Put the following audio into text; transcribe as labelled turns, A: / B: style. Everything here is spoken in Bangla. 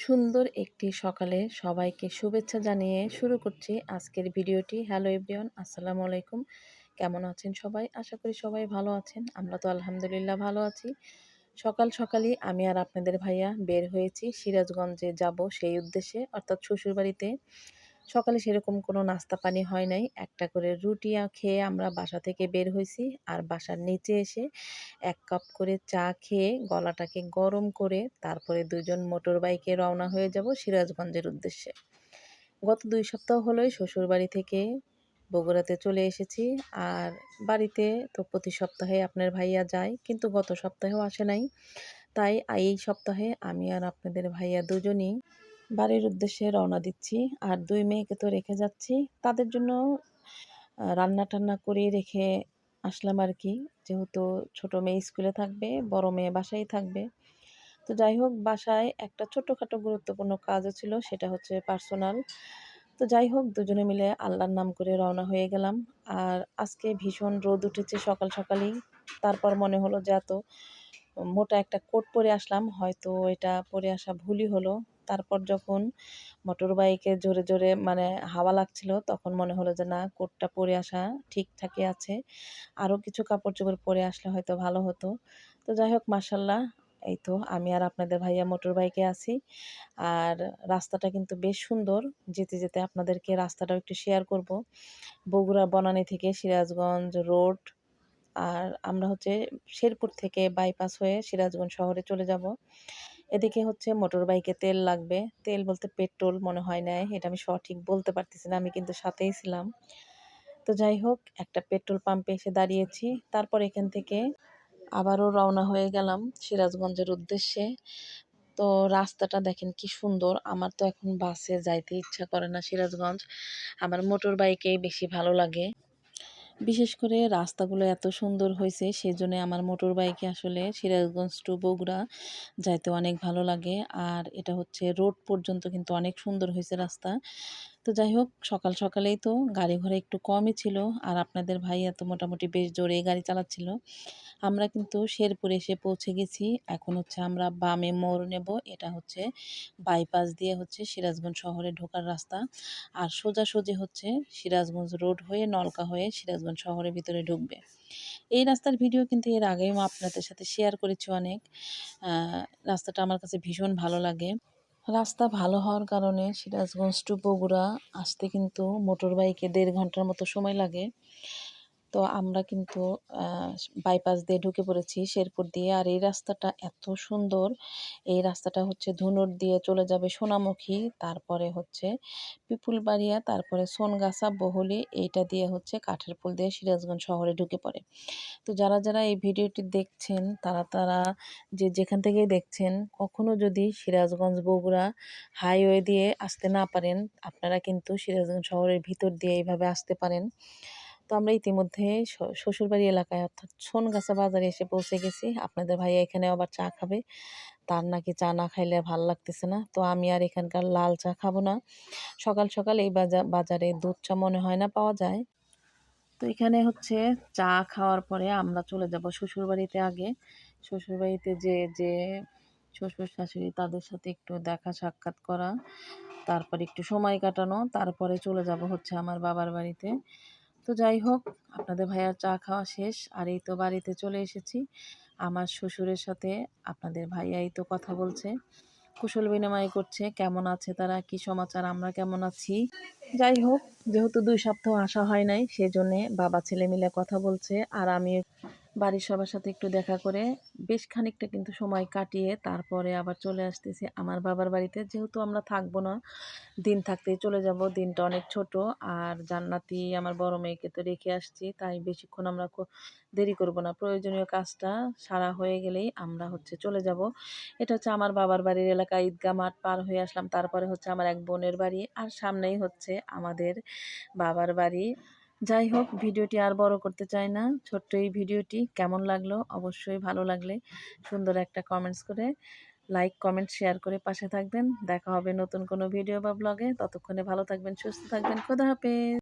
A: সুন্দর একটি সকালে সবাইকে শুভেচ্ছা জানিয়ে শুরু করছি আজকের ভিডিওটি। হ্যালো এভরিওয়ান আসসালামু আলাইকুম। কেমন আছেন সবাই? আশা করি সবাই ভালো আছেন। আমরা তো আলহামদুলিল্লাহ ভালো আছি। সকাল সকালই আমি আর আপনাদের ভাইয়া বের হয়েছি সিরাজগঞ্জে যাব সেই উদ্দেশ্যে, অর্থাৎ শ্বশুরবাড়িতে। সকালে সেরকম কোনো নাস্তা পানি হয় নাই। একটা করে রুটি খেয়ে আমরা বাসা থেকে বের হয়েছি আর বাসার নিচে এসে এক কাপ করে চা খেয়ে গলাটাকে গরম করে তারপরে দুজন মোটর বাইকে রওনা হয়ে যাব সিরাজগঞ্জের উদ্দেশ্যে। গত দুই সপ্তাহ হলোই শ্বশুরবাড়ি থেকে বগুড়াতে চলে এসেছি আর বাড়িতে তো প্রতি সপ্তাহে আপনার ভাইয়া যায় কিন্তু গত সপ্তাহেও আসে নাই। তাই এই সপ্তাহে আমি আর আপনাদের ভাইয়া দুজনই বাড়ির উদ্দেশ্যে রওনা দিচ্ছি। আর দুই মেয়েকে তো রেখে যাচ্ছি। তাদের জন্য রান্না টান্না করে রেখে আসলাম আর কি যেহেতু ছোট মেয়ে স্কুলে থাকবে, বড় মেয়ে বাসায় থাকবে। তো যাই হোক, বাসায় একটা ছোটোখাটো গুরুত্বপূর্ণ কাজও ছিল, সেটা হচ্ছে পার্সোনাল। তো যাই হোক, দুজনে মিলে আল্লাহর নাম করে রওনা হয়ে গেলাম। আর আজকে ভীষণ রোদ উঠেছে সকাল সকালেই। তারপর মনে হলো যে এত মোটা একটা কোট পরে আসলাম, হয়তো এটা পরে আসা ভুলই হলো। তারপর যখন মোটর বাইকে জোরে জোরে মানে হাওয়া লাগছিল, তখন মনে হলো যে না, কোটটা পরে আসা ঠিকঠাকই আছে। আরও কিছু কাপড় চোপড় পরে আসলে হয়তো ভালো হতো। তো যাই হোক মাসাল্লাহ এই তো আমি আর আপনাদের ভাইয়া মোটর বাইকে আছি। আর রাস্তাটা কিন্তু বেশ সুন্দর। যেতে যেতে আপনাদেরকে রাস্তাটাও একটু শেয়ার করব। বগুড়া, বনানী থেকে সিরাজগঞ্জ রোড আর আমরা হচ্ছে শেরপুর থেকে বাইপাস হয়ে সিরাজগঞ্জ শহরে চলে যাব। এদিকে হচ্ছে মোটর বাইকে তেল লাগবে। তেল বলতে পেট্রোল মনে হয় না, এটা আমি সঠিক বলতে পারতেছি না, আমি কিন্তু সাথেই ছিলাম। তো যাই হোক, একটা পেট্রোল পাম্পে এসে দাঁড়িয়েছি। তারপর এখান থেকে আবারও রওনা হয়ে গেলাম সিরাজগঞ্জের উদ্দেশ্যে। তো রাস্তাটা দেখেন কি সুন্দর, আমার তো এখন বাসে যাইতে ইচ্ছা করে না সিরাজগঞ্জ। আমার মোটর বাইকেই বেশি ভালো লাগে। বিশেষ করে রাস্তাগুলো এত সুন্দর হয়েছে, সেজন্য আমার মোটর বাইকে আসলে সিরাজগঞ্জ টু বগুড়া যাইতে অনেক ভালো লাগে। আর এটা হচ্ছে রোড পর্যন্ত কিন্তু অনেক সুন্দর হয়েছে রাস্তা। তো যাই হোক, সকাল সকালেই তো গাড়ি ঘোড়া একটু কমই ছিল। আর আপনাদের ভাই এত মোটামুটি বেশ জোরে গাড়ি চালাচ্ছিল। আমরা কিন্তু শেরপুর এসে পৌঁছে গেছি। এখন হচ্ছে আমরা বামে মোড় নেব। এটা হচ্ছে বাইপাস দিয়ে হচ্ছে সিরাজগঞ্জ শহরে ঢোকার রাস্তা। আর সোজাসুজি হচ্ছে সিরাজগঞ্জ রোড হয়ে নলকা হয়ে সিরাজগঞ্জ শহরের ভিতরে ঢুকবে। এই রাস্তার ভিডিও কিন্তু এর আগেও আপনাদের সাথে শেয়ার করেছি অনেক। রাস্তাটা আমার কাছে ভীষণ ভালো লাগে। রাস্তা ভালো হওয়ার কারণে সিরাজগঞ্জ টু বগুড়া আসতে কিন্তু মোটর বাইকে দেড় ঘণ্টার মতো সময় লাগে। তো আমরা কিন্তু বাইপাস দিয়ে ঢুকে পড়েছি শেরপুর দিয়ে। আর এই রাস্তাটা এত সুন্দর। এই রাস্তাটা হচ্ছে ধুনুর দিয়ে চলে যাবে সোনামুখী, তারপরে হচ্ছে পিপুলবাড়িয়া, তারপরে সোনগাছা, বহলি, এইটা দিয়ে হচ্ছে কাঠের পুল দিয়ে সিরাজগঞ্জ শহরে ঢুকে পড়ে। তো যারা যারা এই ভিডিওটি দেখছেন, তারা তারা যে, যেখান থেকেই দেখছেন, কখনো যদি সিরাজগঞ্জ বগুড়া হাইওয়ে দিয়ে আসতে না পারেন, আপনারা কিন্তু সিরাজগঞ্জ শহরের ভিতর দিয়ে এইভাবে আসতে পারেন। তো আমরা ইতিমধ্যে শ্বশুরবাড়ি এলাকায় অর্থাৎ সোনগাছা বাজারে এসে পৌঁছে গেছি। আপনাদের ভাইয়া এখানে আবার চা খাবে। তার নাকি চা না খাইলে ভালো লাগতেছে না। তো আমি আর এখানকার লাল চা খাব না। সকাল সকাল এই বাজারে দুধ চা মনে হয় না পাওয়া যায়। তো এখানে হচ্ছে চা খাওয়ার পরে আমরা চলে যাব শ্বশুরবাড়িতে আগে। শ্বশুরবাড়িতে যে যে শ্বশুর শাশুড়ি তাদের সাথে একটু দেখা সাক্ষাৎ করা, তারপর একটু সময় কাটানো, তারপরে চলে যাব হচ্ছে আমার বাবার বাড়িতে। তো যাই হোক, আপনাদের ভাইয়ার চা খাওয়া শেষ। আর এই তো বাড়িতে চলে এসেছি। আমার শ্বশুরের সাথে আপনাদের ভাইয়াই তো কথা বলছে। কুশল বিনিময় করছে, কেমন আছে তারা, কি সমাচার, আমরা কেমন আছি? যাই হোক, যেহেতু দুই সপ্তাহ আসা হয় নাই, সেজন্যে বাবা ছেলে মিলে কথা বলছে, আর আমি বাড়ির সবার সাথে একটু দেখা করে বেশ খানিকটা কিন্তু সময় কাটিয়ে তারপরে আবার চলে আসতেছি আমার বাবার বাড়িতে। যেহেতু আমরা থাকব না, দিন থাকতেই চলে যাব। দিনটা অনেক ছোট আর জান্নাতি আমার বড় মেয়েকে তো রেখে আসছি, তাই বেশিক্ষণ আমরা দেরি করব না। প্রয়োজনীয় কাজটা সারা হয়ে গেলেই আমরা হচ্ছে চলে যাব। এটা হচ্ছে আমার বাবার বাড়ির এলাকা ঈদগা মাঠ পার হয়ে আসলাম। তারপরে হচ্ছে আমার এক বোনের বাড়ি আর সামনেই হচ্ছে আমাদের বাবার বাড়ি। যাই হোক, ভিডিওটি আর বড় করতে চাই না। ছোট্ট এই ভিডিওটি কেমন লাগল? অবশ্যই ভালো লাগলে সুন্দর একটা কমেন্টস করে লাইক কমেন্ট শেয়ার করে পাশে থাকবেন। দেখা হবে নতুন কোনো ভিডিও বা ব্লগে ততক্ষণে ভালো থাকবেন, সুস্থ থাকবেন। খোদা হাফেজ।